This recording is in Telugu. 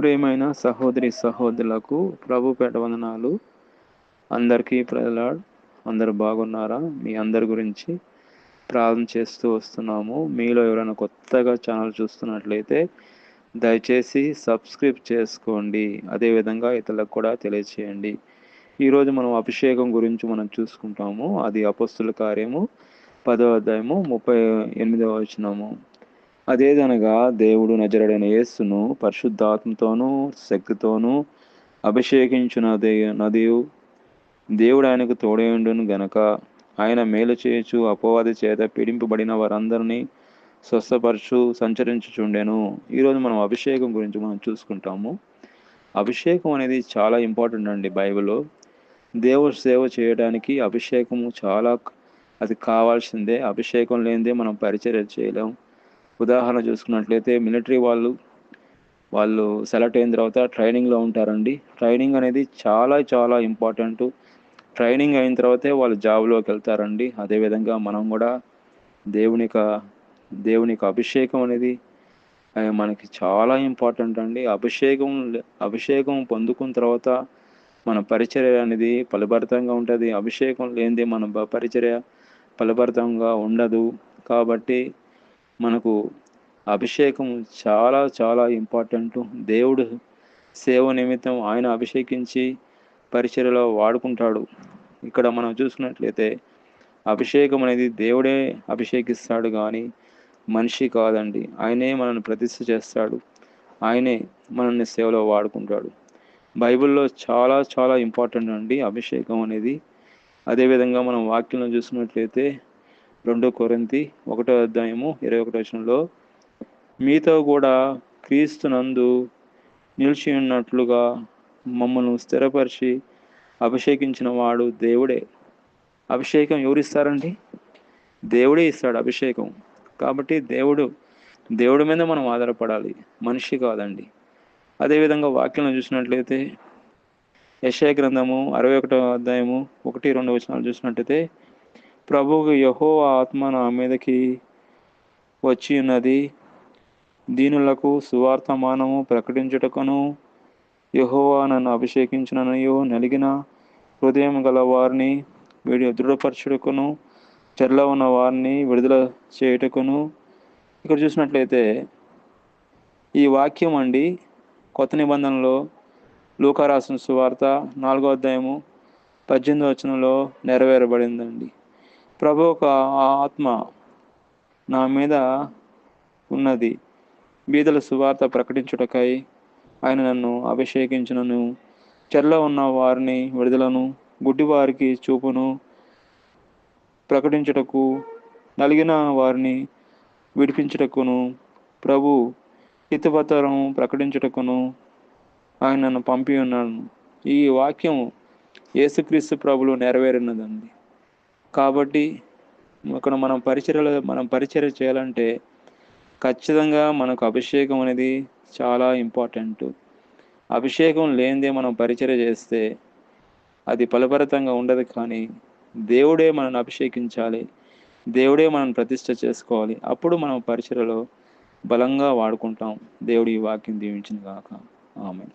ప్రియమైన సహోదరి సహోదరులకు ప్రభు పేట వందనాలు. అందరికీ ప్రజలాడ్ అందరు బాగున్నారా? మీ అందరి గురించి ప్రార్థన చేస్తూ వస్తున్నాము. మీలో ఎవరైనా కొత్తగా ఛానల్ చూస్తున్నట్లయితే దయచేసి సబ్స్క్రైబ్ చేసుకోండి. అదేవిధంగా ఇతరులకు కూడా తెలియచేయండి. ఈరోజు మనం అభిషేకం గురించి మనం చూసుకుంటాము. అది అపస్తుల కార్యము పదో అధ్యాయము ముప్పై ఎనిమిదవ వచనము. అదేదనగా దేవుడు నజరడైన యేసును పరిశుద్ధాత్మతోనూ శక్తితోనూ అభిషేకించిన నదియు. దేవుడు ఆయనకు తోడేయుండును గనక ఆయన మేలు చేయచు అపవాది చేత పీడింపబడిన వారందరినీ స్వస్థపరచు సంచరించుచుండెను. ఈరోజు మనం అభిషేకం గురించి మనం చూసుకుంటాము. అభిషేకం అనేది చాలా ఇంపార్టెంట్ అండి బైబిల్లో. దేవుడు సేవ చేయడానికి అభిషేకము చాలా అది కావాల్సిందే. అభిషేకం లేనిదే మనం పరిచర్య చేయలేం. ఉదాహరణ చూసుకున్నట్లయితే మిలిటరీ వాళ్ళు వాళ్ళు సెలెక్ట్ అయిన తర్వాత ట్రైనింగ్లో ఉంటారండి. ట్రైనింగ్ అనేది చాలా చాలా ఇంపార్టెంట్. ట్రైనింగ్ అయిన తర్వాతే వాళ్ళు జాబ్లోకి వెళ్తారండి. అదేవిధంగా మనం కూడా దేవునిక యొక్క అభిషేకం అనేది మనకి చాలా ఇంపార్టెంట్ అండి. అభిషేకం అభిషేకం పొందుకున్న తర్వాత మన పరిచర్య అనేది ఫలభరితంగా ఉంటుంది. అభిషేకం లేనిదే మన పరిచర్య ఫలభరితంగా ఉండదు. కాబట్టి మనకు అభిషేకం చాలా చాలా ఇంపార్టెంట్ దేవుడు సేవ నిమిత్తం ఆయన అభిషేకించి పరిచయలో వాడుకుంటాడు. ఇక్కడ మనం చూసుకున్నట్లయితే అభిషేకం అనేది దేవుడే అభిషేకిస్తాడు కానీ మనిషి కాదండి. ఆయనే మనల్ని ప్రతిష్ఠ చేస్తాడు. ఆయనే మనల్ని సేవలో వాడుకుంటాడు. బైబిల్లో చాలా చాలా ఇంపార్టెంట్ అండి అభిషేకం అనేది. అదేవిధంగా మనం వాక్యంలో చూసినట్లయితే రెండో కొరింతి ఒకటో అధ్యాయము ఇరవై ఒకటో వచనంలో మీతో కూడా క్రీస్తునందు నిలిచి ఉన్నట్లుగా మమ్మల్ని స్థిరపరిచి అభిషేకించిన వాడు దేవుడే. అభిషేకం ఎవరు ఇస్తారండి దేవుడే ఇస్తాడు అభిషేకం. కాబట్టి దేవుడు దేవుడి మీద మనం ఆధారపడాలి. మనిషి కాదండి. అదేవిధంగా వాక్యం చూసినట్లయితే యశయ గ్రంథము అరవై ఒకటో అధ్యాయము ఒకటి రెండు వచనాలు చూసినట్లయితే ప్రభువు యహో ఆత్మ నా మీదకి వచ్చి ఉన్నది దీనులకు సువార్తమానము ప్రకటించుటకును యహోవా నన్ను అభిషేకించిననియో నలిగిన హృదయం గల వారిని వీడి దృఢపరచుటకును చెర్ల ఉన్న వారిని విడుదల చేయుటకును. ఇక్కడ చూసినట్లయితే ఈ వాక్యం అండి కొత్త నిబంధనలో లూకారాసిన సువార్త నాలుగో అధ్యాయము పద్దెనిమిది వచనంలో నెరవేరబడిందండి. ప్రభు ఒక ఆత్మ నా మీద ఉన్నది. బీదల సువార్త ప్రకటించుటకై ఆయన నన్ను అభిషేకించినను. చెరలో ఉన్న వారిని విడుదలను గుడ్డివారికి చూపును ప్రకటించుటకు నలిగిన వారిని విడిపించుటకును ప్రభు హితపత్రం ప్రకటించుటకును ఆయన నన్ను పంపి ఉన్నాను ఈ వాక్యం యేసుక్రీస్తు ప్రభులు నెరవేరినదండి. కాబట్టి ఇక్కడ మనం పరిచర్యలు మనం పరిచర్య చేయాలంటే ఖచ్చితంగా మనకు అభిషేకం అనేది చాలా ఇంపార్టెంట్. అభిషేకం లేనిదే మనం పరిచర్య చేస్తే అది ఫలభరితంగా ఉండదు కానీ దేవుడే మనల్ని అభిషేకించాలి. దేవుడే మనం ప్రతిష్ట చేసుకోవాలి. అప్పుడు మనం పరిచయలో బలంగా వాడుకుంటాం. దేవుడి ఈ వాక్యం దీవించిన కాక ఆమె